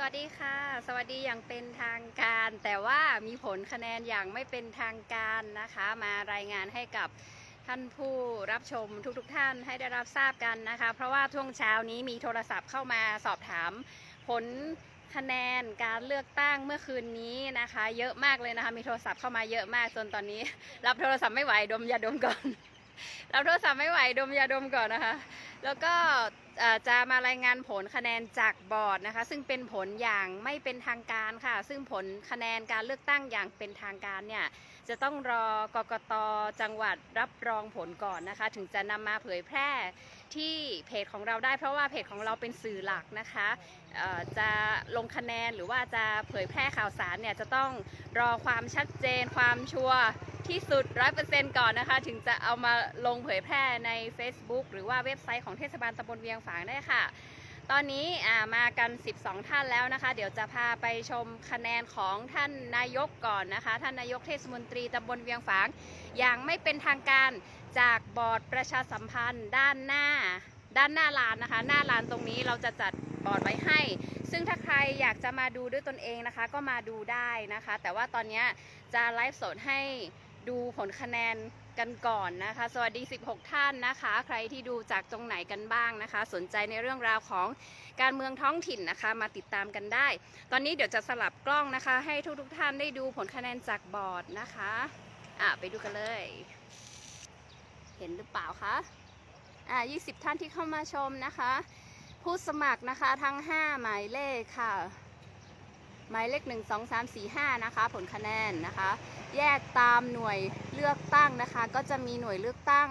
สวัสดีค่ะ สวัสดีอย่างเป็นทางการ แต่ว่ามีผลคะแนนอย่างไม่เป็นทางการนะคะ มารายงานให้กับท่านผู้รับชมทุกๆทท่านให้ได้รับทราบกันนะคะ เพราะว่าช่วงเช้านี้มีโทรศัพท์เข้ามาสอบถาม ผลคะแนนการเลือกตั้งเมื่อคืนนี้นะคะ เยอะมากเลยนะคะ มีโทรศัพท์เข้ามาเยอะมากจนตอนนี้ รับโทรศัพท์ไม่ไหวดมยาดมก่อน รับโทรศัพท์ไม่ไหวดมยาดมก่อนนะคะ แล้วก็จะมารายงานผลคะแนนจากบอร์ดนะคะ ซึ่งเป็นผลอย่างไม่เป็นทางการค่ะ ซึ่งผลคะแนนการเลือกตั้งอย่างเป็นทางการเนี่ยจะต้องรอกกตจังหวัดรับรองผลก่อนนะคะ ถึงจะนำมาเผยแพร่ ที่เพจของเราได้เพราะว่าเพจของเราเป็นสื่อหลักนะคะจะลงคะแนนหรือว่าจะเผยแพร่ข่าวสารเนี่ยจะต้องรอความชัดเจน ความชัวร์ที่สุด100%ก่อนนะคะ ถึงจะเอามาลงเผยแพร่ใน Facebook หรือว่าเว็บไซต์ของเทศบาลตำบลเวียงฝางได้ค่ะ ตอนนี้มากัน 12 ท่านแล้วนะคะ เดี๋ยวจะพาไปชมคะแนนของท่านนายกก่อนนะคะ ท่านนายกเทศมนตรีตำบลเวียงฝาง อย่างไม่เป็นทางการ จากบอร์ดประชาสัมพันธ์ด้านหน้า ด้านหน้าลานนะคะ หน้าลานตรงนี้เราจะจัดบอร์ดไว้ให้ ซึ่งถ้าใครอยากจะมาดูด้วยตนเองนะคะ ก็มาดูได้นะคะ แต่ว่าตอนนี้จะไลฟ์สดให้ดูผลคะแนนกันก่อนนะคะ สวัสดี 16 ท่านนะคะ ใครที่ดูจากตรงไหนกันบ้างนะคะ สนใจในเรื่องราวของการเมืองท้องถิ่นนะคะ มาติดตามกันได้ ตอนนี้เดี๋ยวจะสลับกล้องนะคะ ให้ทุกๆทท่านได้ดูผลคะแนนจากบอร์ดนะคะ อะไปดูกันเลย เห็นหรือเปล่าคะอะ20 ท่านที่เข้ามาชมนะคะ ผู้สมัครนะคะทั้ง 5 หมายเลขค่ะ หมายเลข 1 2 3 4 5 นะคะ ผลคะแนนนะคะ แยกตามหน่วยเลือกตั้งนะคะ ก็จะมีหน่วยเลือกตั้ง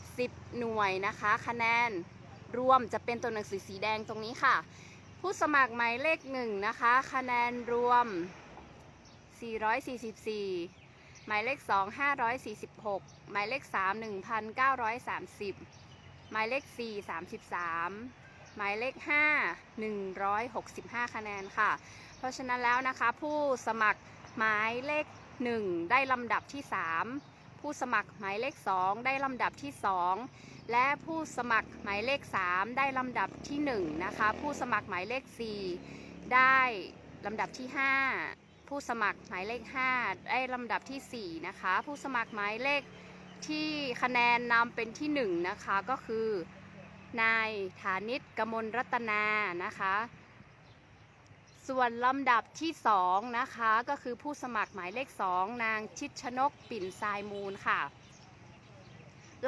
10 หน่วยนะคะ คะแนนรวมจะเป็นตัวหนังสือสีแดงตรงนี้ค่ะ ผู้สมัครหมายเลข 1 นะคะ คะแนนรวม 444 หมายเลข 2 546 หมายเลข 3 1,930 หมายเลข 4 33 หมายเลข 5 165 คะแนนค่ะ เพราะฉะนั้นแล้วนะคะ ผู้สมัครหมายเลข 1 ได้ลำดับที่ 3 ผู้สมัครหมายเลข 2 ได้ลำดับที่ 2 และผู้สมัครหมายเลข 3 ได้ลำดับที่ 1 นะคะ ผู้สมัครหมายเลข 4 ได้ลำดับที่ 5 ผู้สมัครหมายเลข 5 ได้ลำดับทีสี่ 4 นะคะ ผู้สมัครหมายเลขที่คะแนนนำเป็นที่ 1 นะคะก็คือ นายฐานิตกมลรัตนานะคะ ส่วนลำดับที่สองนะคะก็คือผู้สมัครหมายเลขสองนางชิดชนกปิ่นทรายมูลค่ะ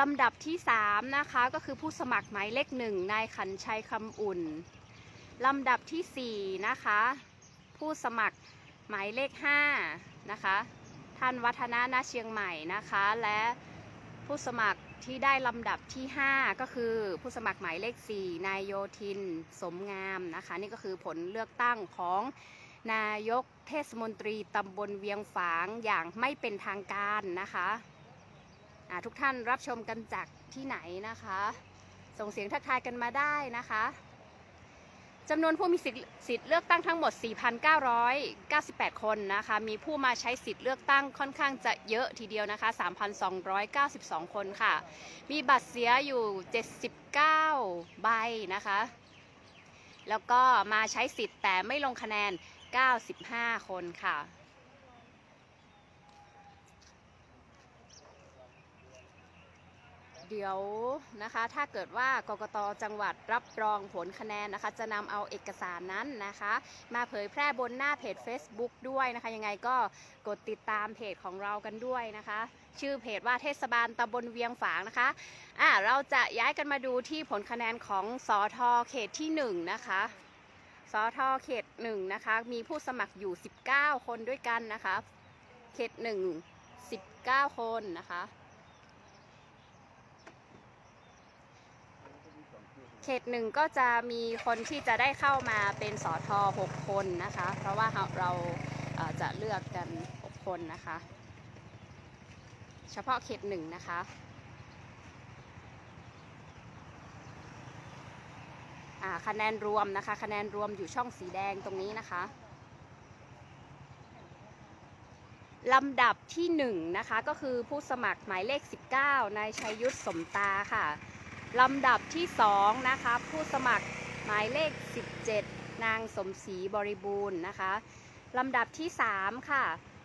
ลำดับที่สามนะคะก็คือผู้สมัครหมายเลขหนึ่งนายขันชัยคำอุ่นลำดับที่สี่นะคะ ผู้สมัคร หมายเลขห้านะคะท่านวัฒนานาเชียงใหม่นะคะ และผู้สมัครที่ได้ลำดับที่ 5 ก็คือผู้สมัครหมายเลข 4 นายโยธินสมงามนะคะ นี่ก็คือผลเลือกตั้งของนายกเทศมนตรีตำบลเวียงฝางอย่างไม่เป็นทางการนะคะทุกท่านรับชมกันจากที่ไหนนะคะ ส่งเสียงทักทายกันมาได้นะคะ จำนวนผู้มีสิทธิ์เลือกตั้งทั้งหมด 4,998 คนนะคะ มีผู้มาใช้สิทธิ์เลือกตั้งค่อนข้างจะเยอะทีเดียวนะคะ 3,292 คนค่ะ มีบัตรเสียอยู่ 79 ใบนะคะ แล้วก็มาใช้สิทธิ์แต่ไม่ลงคะแนน 95 คนค่ะ เดี๋ยวนะคะถ้าเกิดว่ากกตจังหวัดรับรองผลคะแนนนะคะ จะนำเอาเอกสารนั้นนะคะ มาเผยแพร่บนหน้าเพจ Facebook ด้วยนะคะ ยังไงก็กดติดตามเพจของเรากันด้วยนะคะ ชื่อเพจว่าเทศบาลตำบลเวียงฝางนะคะอ่าเราจะย้ายกันมาดูที่ผลคะแนนของสอทอเขตที่1นะคะสอทอเขต1นะคะมีผู้สมัครอยู่ 19 คนด้วยกันนะคะ เขต 1 19 คนนะคะ เขตหนึ่งก็จะมีคนที่จะได้เข้ามาเป็นสอทอ6คนนะคะ เพราะว่าเราเาจะเลือกกัน 6 คนนะคะ เฉพาะเขตหนึ่งนะคะคะแนนรวมนะคะ คะแนนรวมอยู่ช่องสีแดงตรงนี้นะคะลำดับที่1นะคะก็คือผู้สมัครหมายเลข 19 นายชัยยุทธสมตาค่ะ ลำดับที่ 2 นะคะ ผู้สมัครหมายเลข 17 นางสมศรีบริบูรณ์นะคะลำดับที่ 3 ค่ะ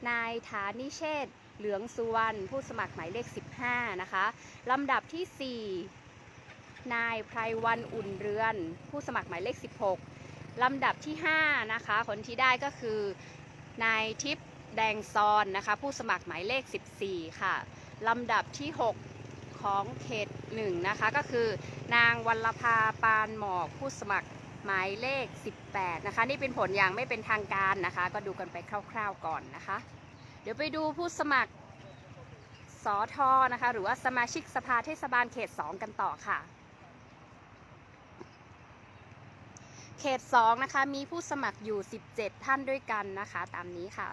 นายฐานิเชษเหลืองสุวรรณผู้สมัครหมายเลข 15 นะคะลำดับทีสี่4 นายไพรวันอุ่นเรือน ผู้สมัครหมายเลข 16 ลำดับที่ 5 นะคะ คนที่ได้ก็คือนายทิพย์แดงซอนนะคะ ผู้สมัครหมายเลข 14 ค่ะลำดับที่ 6 ของเขต1นะคะ ก็คือนางวัลภาปานหมอกผู้สมัครหมายเลข 18 นะคะ นี่เป็นผลอย่างไม่เป็นทางการนะคะ ก็ดูกันไปคร่าวๆก่อนนะคะ เดี๋ยวไปดูผู้สมัครสอทอนะคะ หรือว่าสมาชิกสภาเทศบาลเขต 2 กันต่อค่ะ เขต 2 นะคะ มีผู้สมัครอยู่ 17 ท่านด้วยกันนะคะ ตามนี้ค่ะ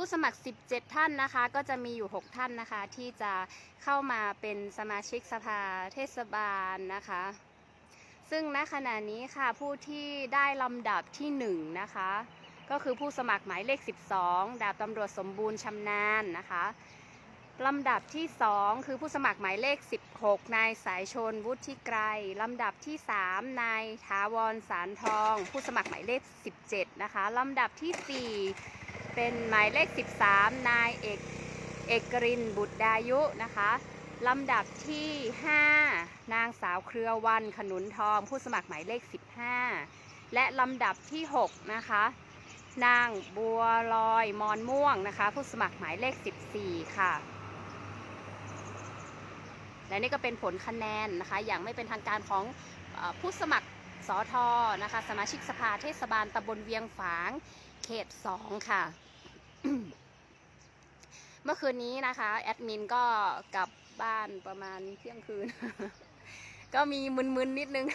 ผู้สมัคร 17 ท่านนะคะ ก็จะมีอยู่ 6 ท่านนะคะ ที่จะเข้ามาเป็นสมาชิกสภาเทศบาลนะคะ ซึ่งณขณะนี้ค่ะผู้ที่ได้ลำดับที่ 1 นะคะ ก็คือผู้สมัครหมายเลข 12 ดาบตำรวจสมบูรณ์ชำนาญนะคะลำดับที่ 2 คือผู้สมัครหมายเลข 16 นายสายชนวุฒิไกรลำดับที่ 3 นายถาวรสารทอง ผู้สมัครหมายเลข 17 นะคะ ลำดับที่ 4 เป็นหมายเลข 13 นายเอกเอกรินบุตรดายุนะคะลำดับที่ 5 นางสาวเครือวันขนุนทอง ผู้สมัครหมายเลข 15 และลำดับที่ 6 นะคะ นางบัวลอยมอนม่วงนะคะ ผู้สมัครหมายเลข 14 ค่ะ และนี่ก็เป็นผลคะแนนนะคะ อย่างไม่เป็นทางการของผู้สมัครสอทอนะคะ สมาชิกสภาเทศบาลตำบลเวียงฝาง เขต 2 ค่ะ เมื่อคืนนี้นะคะ แอดมินก็กลับบ้านประมาณเที่ยงคืน ก็มีมึนๆนิดนึง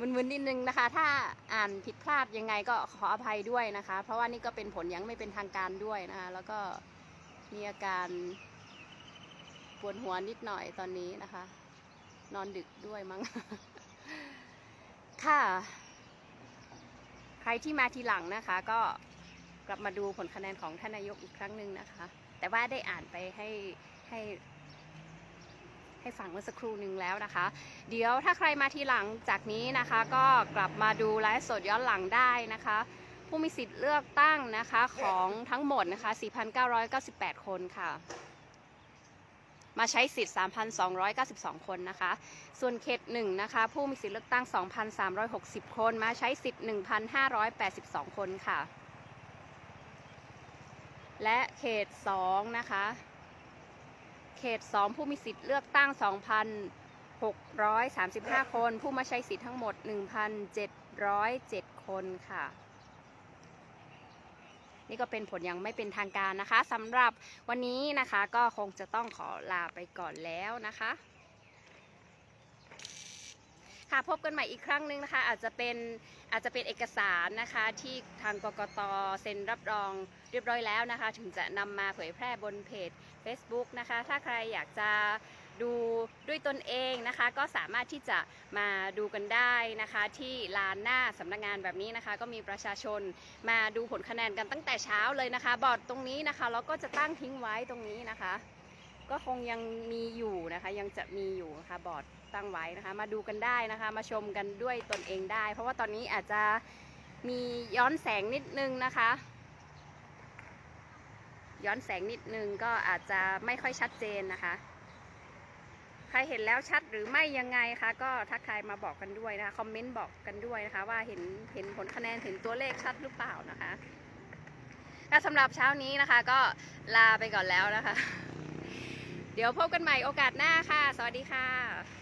มึนๆนิดนึงนะคะ ถ้าอ่านผิดพลาดยังไงก็ขออภัยด้วยนะคะ เพราะว่านี่ก็เป็นผลยังไม่เป็นทางการด้วยนะคะ แล้วก็มีอาการปวดหัวนิดหน่อยตอนนี้นะคะ นอนดึกด้วยมั้ง ค่ะ ใครที่มาทีหลังนะคะ ก็ กลับมาดูผลคะแนนของท่านนายกอีกครั้งหนึ่งนะคะ แต่ว่าได้อ่านไปให้ให้ให้ฟังเมื่อสักครู่หนึ่งแล้วนะคะ เดี๋ยวถ้าใครมาทีหลังจากนี้นะคะ ก็กลับมาดูไลฟ์สดย้อนหลังได้นะคะ ผู้มีสิทธิ์เลือกตั้งนะคะของทั้งหมดนะคะ 4,998 คนค่ะ มาใช้สิทธิ์ 3,292 คนนะคะ ส่วนเขตหนึ่งนะคะ ผู้มีสิทธิ์เลือกตั้ง 2,360 คน มาใช้สิทธิ์ 1,582 คนค่ะ และเขต 2 นะคะ เขต 2 ผู้มีสิทธิ์เลือกตั้ง 2,635 คน ผู้มาใช้สิทธิ์ทั้งหมด 1,707 คนค่ะ นี่ก็เป็นผลยังไม่เป็นทางการนะคะสำหรับวันนี้นะคะก็คงจะต้องขอลาไปก่อนแล้วนะคะ ค่ะพบกันใหม่อีกครั้งหนึ่งนะคะ อาจจะเป็นอาจจะเป็นเอกสารนะคะที่ทางกกตเซ็นรับรองเรียบร้อยแล้วนะคะ ถึงจะนำมาเผยแพร่บนเพจ Facebook นะคะ ถ้าใครอยากจะดูด้วยตนเองนะคะ ก็สามารถที่จะมาดูกันได้นะคะ ที่ลานหน้าสำนักงานแบบนี้นะคะ ก็มีประชาชนมาดูผลคะแนนกันตั้งแต่เช้าเลยนะคะ บอร์ดตรงนี้นะคะ เราก็จะตั้งทิ้งไว้ตรงนี้นะคะ ก็คงยังมีอยู่นะคะ ยังจะมีอยู่นะคะบอร์ดตั้งไว้นะคะ มาดูกันได้นะคะ มาชมกันด้วยตนเองได้ เพราะว่าตอนนี้อาจจะมีย้อนแสงนิดนึงนะคะ ย้อนแสงนิดนึงก็อาจจะไม่ค่อยชัดเจนนะคะ ใครเห็นแล้วชัดหรือไม่ยังไงคะก็ทักทายมาบอกกันด้วยนะคะคอมเมนต์บอกกันด้วยนะคะ ว่าเห็นเห็นผลคะแนนเห็นตัวเลขชัดหรือเปล่านะคะและสำหรับเช้านี้นะคะก็ลาไปก่อนแล้วนะคะ เดี๋ยวพบกันใหม่โอกาสหน้าค่ะ สวัสดีค่ะ